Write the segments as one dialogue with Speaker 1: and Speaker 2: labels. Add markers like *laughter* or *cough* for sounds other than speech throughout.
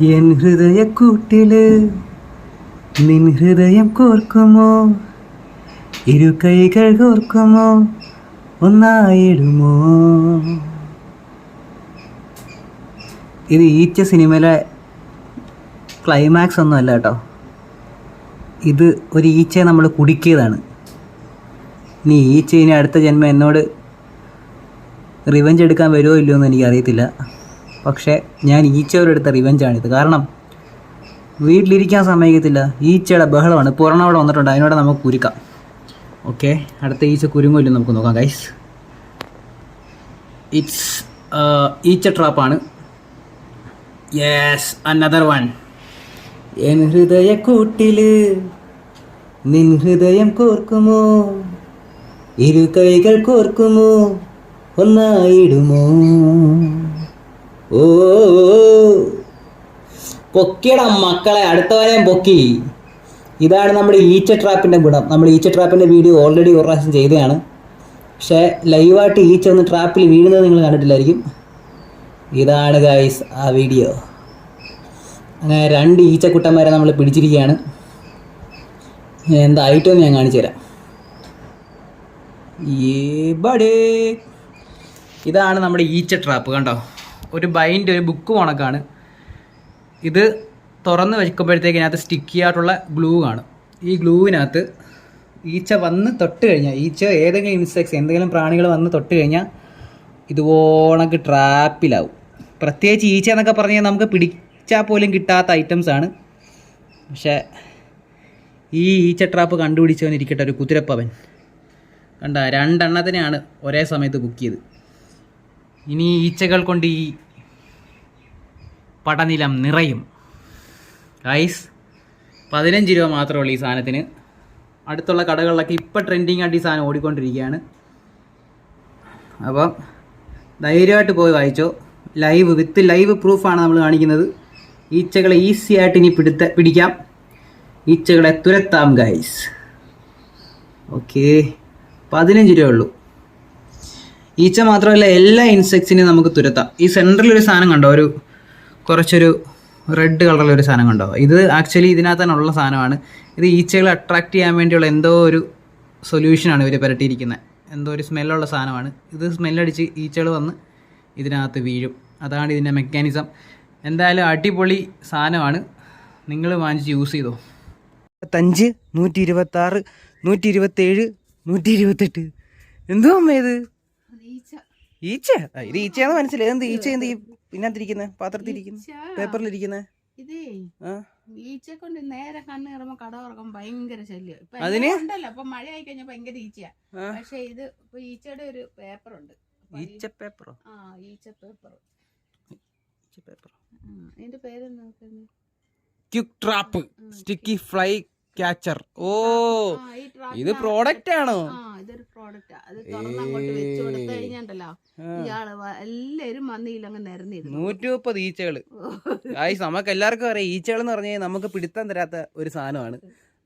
Speaker 1: N ഹൃദയക്കൂട്ടിൽ നിൻ ഹൃദയം കോർക്കുമോ? ഇരു കൈകൾ കോർക്കുമോ? ഒന്നായിടുമോ? ഇത് ഈച്ച സിനിമയിലെ ക്ലൈമാക്സ് ഒന്നുമല്ല കേട്ടോ. ഇത് ഒരു ഈച്ചയെ നമ്മൾ കുടുക്കിയതാണ്. ഇനി ഈച്ച ഇനി അടുത്ത ജന്മം എന്നോട് റിവഞ്ച് എടുക്കാൻ വരുമോ ഇല്ലയോ എന്ന് എനിക്കറിയത്തില്ല. പക്ഷേ ഞാൻ ഈച്ചയോടെടുത്ത റിവഞ്ചാണിത് കാരണം വീട്ടിലിരിക്കാൻ സമ്മതിക്കത്തില്ല ഈച്ചയുടെ ബഹളമാണ്. പുറണ അവിടെ വന്നിട്ടുണ്ട്. അതിനോട് നമുക്ക് കുരുക്കാം. ഓക്കെ അടുത്ത ഈച്ച കുരുങ്ങല്ലോ നമുക്ക് നോക്കാം ഗൈസ് ഇറ്റ്സ് ഈച്ച ട്രാപ്പാണ് യെസ് അനദർ വൺ എൻ ഹൃദയ കൂട്ടിൽ നിൻ ഹൃദയം കോർക്കുമോ? ഇരു കൈകൾ കോർക്കുമോ? ഒന്നായിടുമോ? ഓ പൊക്കിയടാ മക്കളെ അടുത്തവരെയും പൊക്കി. ഇതാണ് നമ്മുടെ ഈച്ച ട്രാപ്പിന്റെ ഗുണം. നമ്മൾ ഈച്ച ട്രാപ്പിന്റെ വീഡിയോ ഓൾറെഡി ഒരു പ്രാവശ്യം ചെയ്തതാണ്. പക്ഷേ ലൈവായിട്ട് ഈച്ച ഒന്ന് ട്രാപ്പിൽ വീഴുന്നത് നിങ്ങൾ കണ്ടിട്ടില്ലായിരിക്കും. ഇതാണ് ഗൈസ് ആ വീഡിയോ അങ്ങനെ രണ്ട് ഈച്ചക്കുട്ടന്മാരെ നമ്മൾ പിടിച്ചിരിക്കുകയാണ്. എന്തായിട്ടും ഞാൻ കാണിച്ചു തരാം. ഈ ബഡേ ഇതാണ് നമ്മുടെ ഈച്ച ട്രാപ്പ് കണ്ടോ? ഒരു ബൈൻഡ് ഒരു ബുക്ക് കണക്കാണ് ഇത് തുറന്ന് വയ്ക്കുമ്പോഴത്തേക്ക് ഇതിനകത്ത് സ്റ്റിക്കി ആയിട്ടുള്ള ഗ്ലൂ കാണും. ഈ ഗ്ലൂവിനകത്ത് ഈച്ച വന്ന് തൊട്ട് കഴിഞ്ഞാൽ ഈച്ച ഏതെങ്കിലും ഇൻസെക്ട്സ് എന്തെങ്കിലും പ്രാണികൾ വന്ന് തൊട്ട് കഴിഞ്ഞാൽ ഇതുപോണക്ക് ട്രാപ്പിലാവും പ്രത്യേകിച്ച് ഈച്ച എന്നൊക്കെ പറഞ്ഞാൽ നമുക്ക് പിടിച്ചാൽ പോലും കിട്ടാത്ത ഐറ്റംസ് ആണ്. പക്ഷേ ഈ ഈച്ച ട്രാപ്പ് കണ്ടുപിടിച്ചവൻ ഇരിക്കട്ടെ ഒരു കുതിരപ്പവൻ. കണ്ട രണ്ടെണ്ണത്തിനെയാണ് ഒരേ സമയത്ത് ബുക്ക് ചെയ്ത്. ഇനി ഈച്ചകൾ കൊണ്ട് ഈ പടനിലം നിറയും. ഐസ് പതിനഞ്ച് രൂപ മാത്രമേ ഉള്ളൂ ഈ സാധനത്തിന്. അടുത്തുള്ള കടകളിലൊക്കെ ഇപ്പം ട്രെൻഡിങ് ആയിട്ട് ഈ സാധനം ഓടിക്കൊണ്ടിരിക്കുകയാണ്. അപ്പം ധൈര്യമായിട്ട് പോയി വായിച്ചോ. ലൈവ് വിത്ത് ലൈവ് പ്രൂഫാണ് നമ്മൾ കാണിക്കുന്നത്. ഈച്ചകളെ ഈസി ആയിട്ട് ഇനി പിടുത്ത പിടിക്കാം. ഈച്ചകളെ തുരത്താം ഗൈസ് ഓക്കേ പതിനഞ്ച് രൂപ ഉള്ളൂ. ഈച്ച മാത്രമല്ല എല്ലാ ഇൻസെക്ട്സിനെയും നമുക്ക് തുരത്താം. ഈ സെന്ററിൽ ഒരു സാധനം കണ്ടോ? ഒരു കുറച്ചൊരു റെഡ് കളറിലുള്ള ഒരു സാധനം കണ്ടോ? ഇത് ആക്ച്വലി ഇതിനകത്ത് തന്നെ ഉള്ള സാധനമാണ്. ഇത് ഈച്ചകളെ അട്രാക്ട് ചെയ്യാൻ വേണ്ടിയുള്ള എന്തോ ഒരു സൊല്യൂഷനാണ് ഇവർ പുരട്ടിയിരിക്കുന്നത്. എന്തോ ഒരു സ്മെല്ലുള്ള സാധനമാണ്. ഇത് സ്മെല്ലടിച്ച് ഈച്ചകൾ വന്ന് ഇതിനകത്ത് വീഴും. അതാണ് ഇതിന്റെ മെക്കാനിസം എന്തായാലും അടിപൊളി സാധനമാണ്. നിങ്ങൾ വാങ്ങിച്ച് യൂസ് ചെയ്തോ? അഞ്ച് നൂറ്റി ഇരുപത്താറ് നൂറ്റി ഇരുപത്തേഴ് നൂറ്റി ഇരുപത്തെട്ട് എന്തോ അമ്മ ഇത്? ഈച്ച ഇത് ഈച്ചയാന്ന് മനസ്സിലായി. എന്ത് ഈച്ച എന്ത് ഈ പാത്രത്തിരിക്കുന്ന പാത്രത്തിലിരിക്കുന്നത് പേപ്പറിലിരിക്കുന്നത്
Speaker 2: കൊണ്ട് നേരെ കണ്ണ് കയറുമ്പോ കട തുറക്കാൻ ഭയങ്കര ശല്യം. ഇപ്പൊ ഉണ്ടല്ലോ. ഇപ്പൊ മഴ ആയി കഴിഞ്ഞാൽ ഭയങ്കര ഈച്ചയാ. പക്ഷെ ഇത് ഇപ്പൊ ഈച്ചയുടെ ഒരു പേപ്പർ ഉണ്ട്
Speaker 1: ഈച്ച പേപ്പറോ?
Speaker 2: ആ ഈച്ച പേപ്പർ
Speaker 1: ഈച്ച പേപ്പർ
Speaker 2: അതിന്റെ പേര് നോക്കുന്നത്
Speaker 1: quick trap. Sticky fly catcher. ഓ ഇത് പ്രോഡക്റ്റ് ആണോ
Speaker 2: ഇതൊരു പ്രോഡക്റ്റ് അത് തുറന്ന് അങ്ങോട്ട് വെച്ച് കൊടുത്തു കഴിഞ്ഞാണ്ടല്ലോ ഇയാൾ വ- എല്ലാരും വന്നില്ലങ്ങ് നിരന്നിരുന്നു.
Speaker 1: നൂറ്റി മുപ്പത് ഈച്ചകൾ നമുക്ക് എല്ലാവർക്കും അറിയാം ഈച്ചകൾ എന്ന് പറഞ്ഞാൽ നമുക്ക് പിടുത്തം തരാത്ത ഒരു സാധനമാണ്.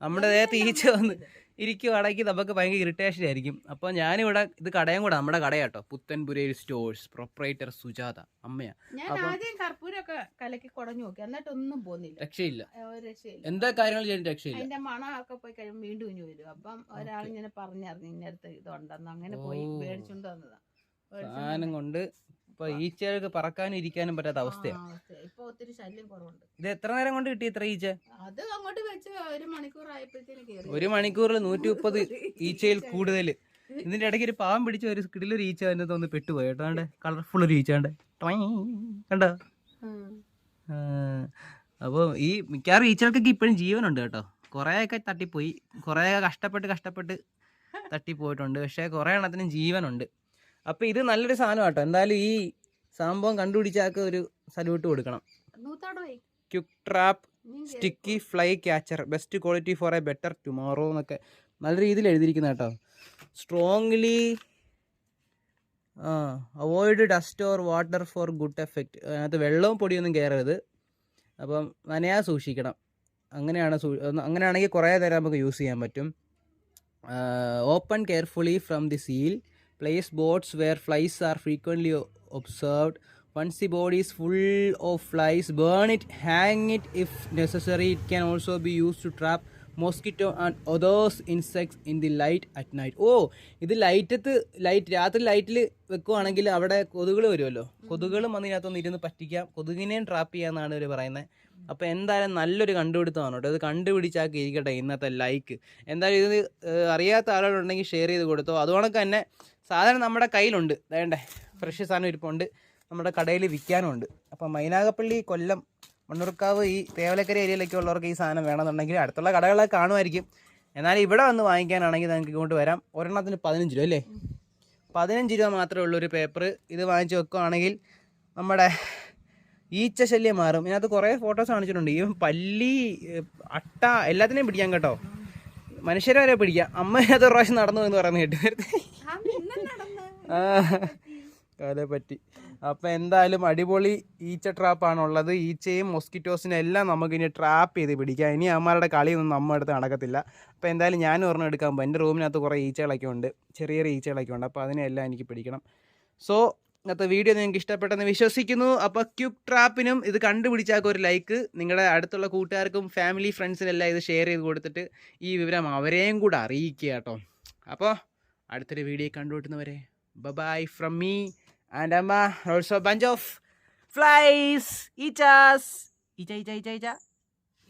Speaker 1: നമ്മുടെ ദേഹത്ത് ഈച്ച വന്ന് ഇരിക്കുവാണെങ്കിൽ നമുക്ക് ഭയങ്കര ഇറിറ്റേഷൻ ആയിരിക്കും. അപ്പോൾ ഞാനിവിടെ ഇത് കടയും കൂടെ നമ്മുടെ കടയാട്ടോ. പുത്തൻപുരയിൽ സ്റ്റോഴ്സ് പ്രൊപ്പറേറ്റർ സുജാത അമ്മയാ.
Speaker 2: ഞാൻ ആദ്യം കർപ്പൂരൊക്കെ കലക്കി കുടഞ്ഞു നോക്കി എന്നിട്ടൊന്നും പോന്നില്ല.
Speaker 1: രക്ഷയില്ല. എന്താ കാര്യങ്ങൾ ചെയ്തിട്ട് രക്ഷയില്ല?
Speaker 2: അതിന്റെ മണമൊക്കെ പോയി കഴിയുമ്പോൾ വീണ്ടും ഇനി വരും. അപ്പം ഒരാൾ ഇങ്ങനെ പറഞ്ഞറിഞ്ഞു ഇന്നടുത്ത് ഇതുണ്ടെന്ന് അങ്ങനെ പോയി. മേടിച്ചോണ്ട് വന്നതാ.
Speaker 1: സാധനം കൊണ്ട് ഇപ്പൊ ഈച്ചകൾക്ക് പറക്കാനും ഇരിക്കാനും പറ്റാത്ത അവസ്ഥയാണ്
Speaker 2: അവസ്ഥയാ. ഇപ്പൊ ഒത്തിരി ശല്യം കുറവുണ്ട്.
Speaker 1: ഇത് എത്ര നേരം കൊണ്ട് കിട്ടി ഇത്ര ഈച്ച?
Speaker 2: അത് അങ്ങോട്ട് വെച്ച് ഒരു മണിക്കൂർ ആയപ്പോഴത്തേക്ക്
Speaker 1: ഒരു മണിക്കൂറിൽ നൂറ്റി മുപ്പത് *laughs* ഈച്ചയിൽ കൂടുതൽ. ഇതിന്റെ ഇടയ്ക്ക് ഒരു പാവം പിടിച്ച ഒരു കിടിലൊരു ഈച്ച എന്നെ തോന്നുന്നു പെട്ടുപോയി കേട്ടോ. കളർഫുൾ ഒരു ഈച്ച കണ്ടേ. അപ്പോൾ ഈ മിക്കവാറും ഈച്ചകൾക്കൊക്കെ ഇപ്പോഴും ജീവനുണ്ട് കേട്ടോ. കുറേയൊക്കെ തട്ടിപ്പോയി. കുറേയൊക്കെ കഷ്ടപ്പെട്ട് കഷ്ടപ്പെട്ട് തട്ടിപ്പോയിട്ടുണ്ട്. പക്ഷേ കുറേ എണ്ണത്തിനും ജീവനുണ്ട്. അപ്പോൾ ഇത് നല്ലൊരു സാധനം കേട്ടോ എന്തായാലും ഈ സംഭവം കണ്ടുപിടിച്ചാൽക്ക് ഒരു സല്യൂട്ട് കൊടുക്കണം. Quick trap sticky fly catcher best quality for a better tomorrow എന്നൊക്കെ നല്ല രീതിയിൽ എഴുതിയിരിക്കുന്ന കേട്ടോ. സ്ട്രോങ്ലി ആ avoid dust or water for good effect അതിനകത്ത് വെള്ളവും പൊടിയൊന്നും കയറരുത് അപ്പം നനയാ സൂക്ഷിക്കണം. അങ്ങനെയാണ് അങ്ങനെയാണെങ്കിൽ കുറേ നേരം നമുക്ക് യൂസ് ചെയ്യാൻ പറ്റും. Open carefully from the seal place boards where flies are frequently observed Once the body is full of flies, burn it, hang it if necessary. It can also be used to trap mosquito and others insects in the light at night. ഓ ഇത് ലൈറ്റത്ത് light രാത്രി ലൈറ്റിൽ വെക്കുവാണെങ്കിൽ അവിടെ കൊതുകൾ വരുമല്ലോ. കൊതുകുകളും വന്ന് ഇതിനകത്തൊന്ന് ഇരുന്ന് പറ്റിക്കാം. കൊതുകിനെയും ട്രാപ്പ് ചെയ്യാമെന്നാണ് ഇവർ പറയുന്നത് അപ്പോൾ എന്തായാലും നല്ലൊരു കണ്ടുപിടുത്തമാണ് കേട്ടോ. ഇത് കണ്ടുപിടിച്ചാക്കി ഇരിക്കട്ടെ ഇന്നത്തെ ലൈക്ക്. എന്തായാലും ഇത് അറിയാത്ത ആളുകളുണ്ടെങ്കിൽ ഷെയർ ചെയ്ത് കൊടുത്തോ. അതുകൊണ്ടൊക്കെ തന്നെ സാധനം നമ്മുടെ കയ്യിലുണ്ട്. വേണ്ടേ ഫ്രഷ് സാധനം ഇരിപ്പുണ്ട്. നമ്മുടെ കടയിൽ വിൽക്കാനുണ്ട് അപ്പോൾ മൈനാഗപ്പള്ളി കൊല്ലം മണ്ണൂർക്കാവ് ഈ തേവലക്കര ഏരിയയിലൊക്കെ ഉള്ളവർക്ക് ഈ സാധനം വേണമെന്നുണ്ടെങ്കിൽ അടുത്തുള്ള കടകളൊക്കെ കാണുമായിരിക്കും. എന്നാൽ ഇവിടെ വന്ന് വാങ്ങിക്കാനാണെങ്കിൽ നിങ്ങൾക്ക് ഇങ്ങോട്ട് വരാം. ഒരെണ്ണത്തിന് പതിനഞ്ച് രൂപ അല്ലേ? പതിനഞ്ച് രൂപ മാത്രമേ ഉള്ളൂ ഒരു പേപ്പർ ഇത് വാങ്ങിച്ച് വെക്കുകയാണെങ്കിൽ നമ്മുടെ ഈച്ച ശല്യം മാറും. ഇതിനകത്ത് കുറേ ഫോട്ടോസ് കാണിച്ചിട്ടുണ്ട്. ഈ പല്ലി അട്ട എല്ലാത്തിനെയും പിടിക്കാം കേട്ടോ. മനുഷ്യരെ വരെ പിടിക്കാം. അമ്മ ഏതൊരു പ്രാവശ്യം നടന്നു എന്ന് പറയുന്നത് കേട്ടു ആ അതേ പറ്റി അപ്പം എന്തായാലും അടിപൊളി ഈച്ച ട്രാപ്പാണുള്ളത് ഈച്ചയും മൊസ്കിറ്റോസിനും എല്ലാം നമുക്കിനി ട്രാപ്പ് ചെയ്ത് പിടിക്കാം. ഇനി അമ്മമാരുടെ കളിയൊന്നും നമ്മുടെ അടുത്ത് നടക്കത്തില്ല. അപ്പോൾ എന്തായാലും ഞാൻ ഒരെണ്ണം എടുക്കാൻ പോകും എന്റെ റൂമിനകത്ത് കുറേ ഈച്ചകളൊക്കെ ഉണ്ട്. ചെറിയ ചെറിയ ഈച്ചകളൊക്കെ ഉണ്ട്. അപ്പോൾ അതിനെല്ലാം എനിക്ക് പിടിക്കണം. സോ ഇന്നത്തെ വീഡിയോ നിങ്ങൾക്ക് ഇഷ്ടപ്പെട്ടെന്ന് വിശ്വസിക്കുന്നു. അപ്പോൾ ക്യൂബ് ട്രാപ്പിനും ഇത് കണ്ടുപിടിച്ചാൽ ഒരു ലൈക്ക്. നിങ്ങളുടെ അടുത്തുള്ള കൂട്ടുകാർക്കും ഫാമിലി ഫ്രണ്ട്സിനെല്ലാം ഇത് ഷെയർ ചെയ്ത് കൊടുത്തിട്ട് ഈ വിവരം അവരെയും കൂടെ അറിയിക്കുക കേട്ടോ. അപ്പോൾ അടുത്തൊരു video കണ്ടുപിട്ടുന്നവരെ bye bye from me. and I'm also a bunch of flies, eaters, eater, eater, eater, eater.